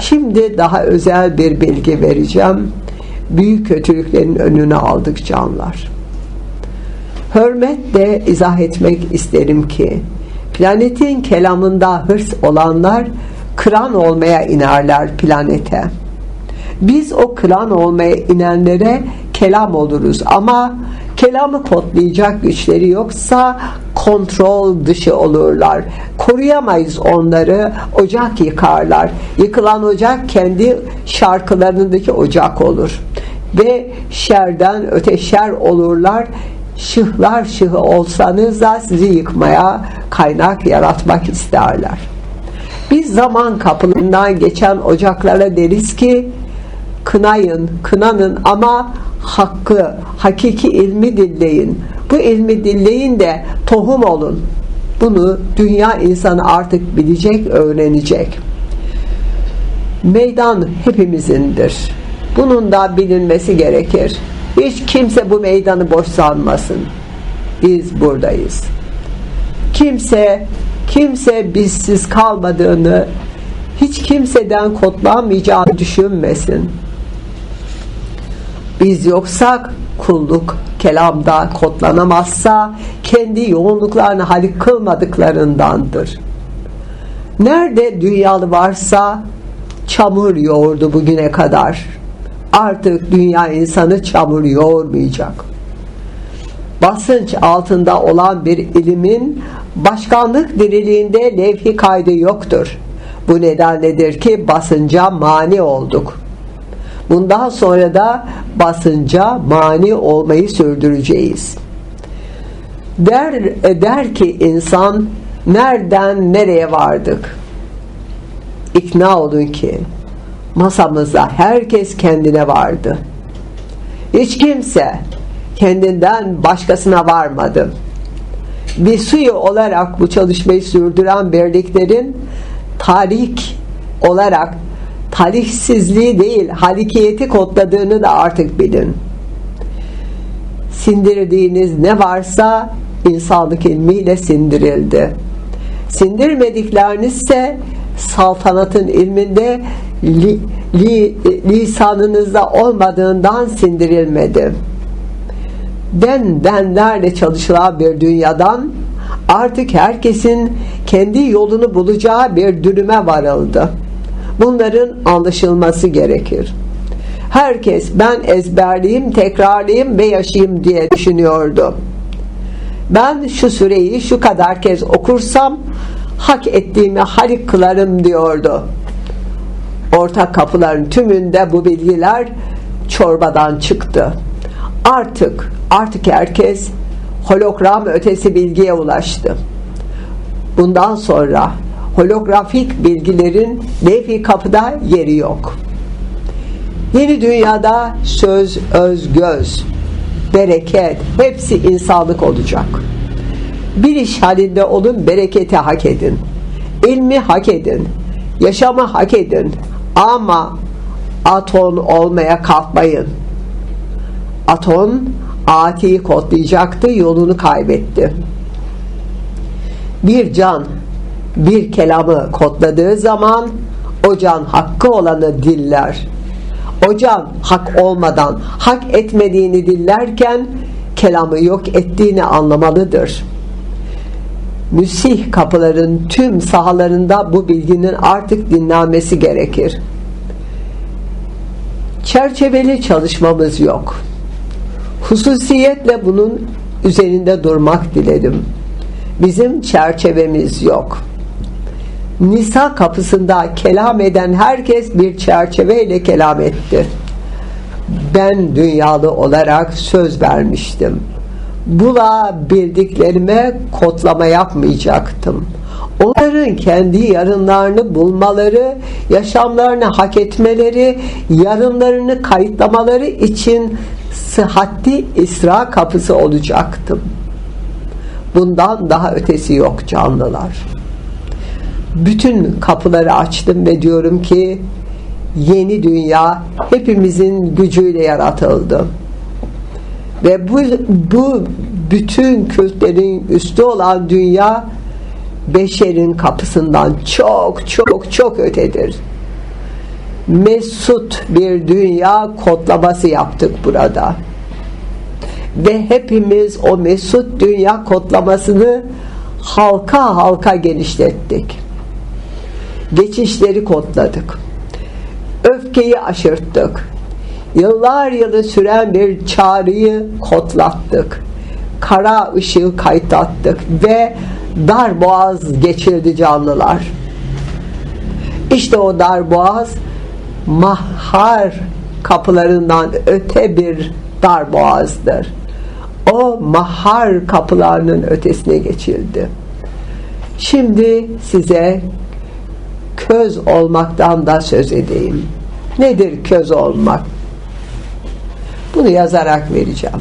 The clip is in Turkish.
Şimdi daha özel bir bilgi vereceğim. Büyük kötülüklerin önünü aldık canlar. Hürmetle izah etmek isterim ki planetin kelamında hırs olanlar kıran olmaya inerler planete. Biz o kıran olmaya inenlere kelam oluruz ama kelamı kodlayacak güçleri yoksa kontrol dışı olurlar. Koruyamayız onları. Ocak yıkarlar. Yıkılan ocak kendi şarkılarındaki ocak olur. Ve şerden öte şer olurlar. Şıhlar şıhı olsanız da sizi yıkmaya kaynak yaratmak isterler. Biz zaman kapılarından geçen ocaklara deriz ki kınayın, kınanın ama hakkı, hakiki ilmi dinleyin. Bu ilmi dinleyin de tohum olun. Bunu dünya insanı artık bilecek, öğrenecek. Meydan hepimizindir. Bunun da bilinmesi gerekir. Hiç kimse bu meydanı boş sanmasın. Biz buradayız. Kimse kimse bizsiz kalmadığını hiç kimseden kodlanmayacağını düşünmesin. Biz yoksak kulluk kelamda kodlanamazsa kendi yoğunluklarını halik kılmadıklarındandır. Nerede dünyalı varsa çamur yoğurdu bugüne kadar. Artık dünya insanı çamur yoğurmayacak. Basınç altında olan bir ilimin başkanlık diriliğinde levhi kaydı yoktur. Bu nedenledir ki basınca mani olduk. Bundan sonra da basınca mani olmayı sürdüreceğiz. Der, der ki insan nereden nereye vardık? İkna olun ki masamızda herkes kendine vardı. Hiç kimse kendinden başkasına varmadı. Bir suyu olarak bu çalışmayı sürdüren birliklerin tarih olarak talihsizliği değil halikiyeti kodladığını da artık bilin. Sindirdiğiniz ne varsa insanlık ilmiyle sindirildi. Sindirmedikleriniz ise saltanatın ilminde li, li, lisanınızda olmadığından sindirilmedi. Den denlerle çalışılan bir dünyadan artık herkesin kendi yolunu bulacağı bir dürüme varıldı. Bunların anlaşılması gerekir. Herkes ben ezberleyeyim, tekrarlayayım ve yaşayayım diye düşünüyordu. Ben şu süreyi şu kadar kez okursam hak ettiğimi halik kılarım diyordu. Ortak kapıların tümünde bu bilgiler çorbadan çıktı. Artık, artık herkes hologram ötesi bilgiye ulaştı. Bundan sonra holografik bilgilerin levh kapıda yeri yok. Yeni dünyada söz, öz, göz, bereket hepsi insanlık olacak. Bir iş halinde olun bereketi hak edin. İlmi hak edin. Yaşamı hak edin. Ama aton olmaya kalkmayın. Aton Ati'yi kodlayacaktı, yolunu kaybetti. Bir can bir kelamı kodladığı zaman o can hakkı olanı diller. O can hak olmadan hak etmediğini dillerken kelamı yok ettiğini anlamalıdır. Müsih kapıların tüm sahalarında bu bilginin artık dinlenmesi gerekir. Çerçeveli çalışmamız yok. Hususiyetle bunun üzerinde durmak diledim. Bizim çerçevemiz yok. Nisa kapısında kelam eden herkes bir çerçeveyle kelam etti. Ben dünyalı olarak söz vermiştim. Bula bildiklerime kodlama yapmayacaktım. Onların kendi yarınlarını bulmaları, yaşamlarını hak etmeleri, yarınlarını kayıtlamaları için sıhhatli isra kapısı olacaktım. Bundan daha ötesi yok canlılar bütün kapıları açtım ve diyorum ki yeni dünya hepimizin gücüyle yaratıldı. Ve bu, bu bütün kültlerin üstü olan dünya beşerin kapısından çok çok çok ötedir. mesut bir dünya kodlaması yaptık burada. Ve hepimiz o mesut dünya kodlamasını halka halka genişlettik. Geçişleri kodladık. Öfkeyi aşırttık. Yıllar yılı süren bir çağrıyı kodlattık. Kara ışığı kayıtlattık ve dar boğaz geçirdi canlılar. İşte o dar boğaz mahar kapılarından öte bir dar boğazdır. O mahar kapılarının ötesine geçildi. Şimdi size köz olmaktan da söz edeyim. Nedir köz olmak? Bunu yazarak vereceğim.